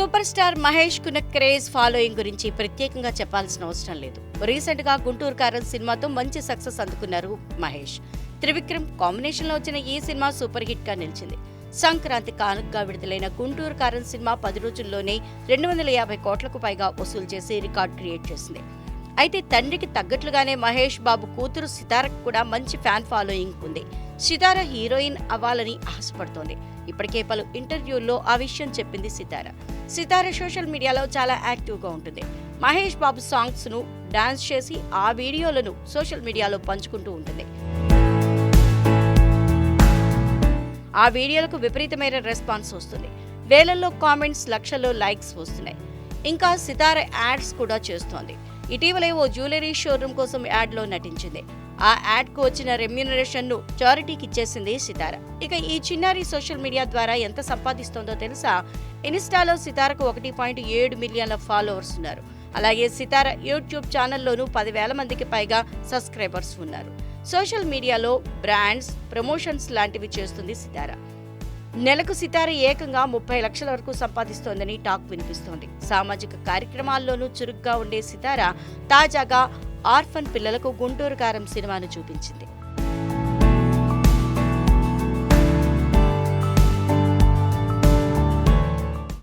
Super star Mahesh కున్న craze following గురించి ప్రత్యేకంగా చెప్పాల్సిన అవసరం లేదు. రీసెంట్గా గుంటూరు కారం సినిమాతో మంచి సక్సెస్ అందుకున్నారు మహేష్. త్రివిక్రమ్ కాంబినేషన్లో వచ్చిన ఈ సినిమా సూపర్ హిట్గా నిలిచింది. సంక్రాంతి కానుకగా విడుదలైన గుంటూరు కారం సినిమా పది రోజుల్లోనే రెండు వందల యాభై కోట్లకు పైగా వసూలు చేసి రికార్డ్ క్రియేట్ చేసింది. అయితే తండ్రికి తగ్గట్లుగానే మహేష్ బాబు కూతురు సితారకు కూడా మంచి ఫ్యాన్ ఫాలోయింగ్ ఉంది. సితార హీరోయిన్ అవ్వాలని ఆశపడుతోంది. ఇప్పటికే పలు ఇంటర్వ్యూల్లో ఆ విషయం చెప్పింది సితార. సితార సోషల్ మీడియాలో చాలా యాక్టివ్గా ఉంటుంది. మహేష్ బాబు సాంగ్స్ను డాన్స్ చేసి ఆ వీడియోలను సోషల్ మీడియాలో పంచుకుంటూ ఉంటుంది. ఆ వీడియోలకు విపరీతమైన రెస్పాన్స్ వస్తుంది. వేలల్లో కామెంట్స్ లక్షల్లో లైక్స్ వస్తున్నాయి. ఇంకా సితార యాడ్స్ కూడా చేస్తోంది. ఇటీవలే ఓ జ్యువెలరీ షోరూమ్ కోసం యాడ్లో నటించింది. ఆ యాడ్కు వచ్చిన రెమ్యునరేషన్ను చారిటీకి ఇచ్చేసింది సితార. ఇక ఈ చిన్నారి సోషల్ మీడియా ద్వారా ఎంత సంపాదిస్తోందో తెలుసా? ఇన్స్టాలో సితారకు ఒకటి పాయింట్ ఏడు మిలియన్ల ఫాలోవర్స్ ఉన్నారు. అలాగే సితార యూట్యూబ్ ఛానల్లోనూ పదివేల మందికి పైగా సబ్స్క్రైబర్స్ ఉన్నారు. సోషల్ మీడియాలో బ్రాండ్స్ ప్రమోషన్స్ లాంటివి చేస్తుంది సితార. నెలకు సితార ఏకంగా ముప్పై లక్షల వరకు సంపాదిస్తోందని టాక్ వినిపిస్తోంది. సామాజిక కార్యక్రమాల్లోనూ చురుగ్గా ఉండే సితార తాజాగా ఆర్ఫన్ పిల్లలకు గుంటూరు కారం సినిమాను చూపించింది.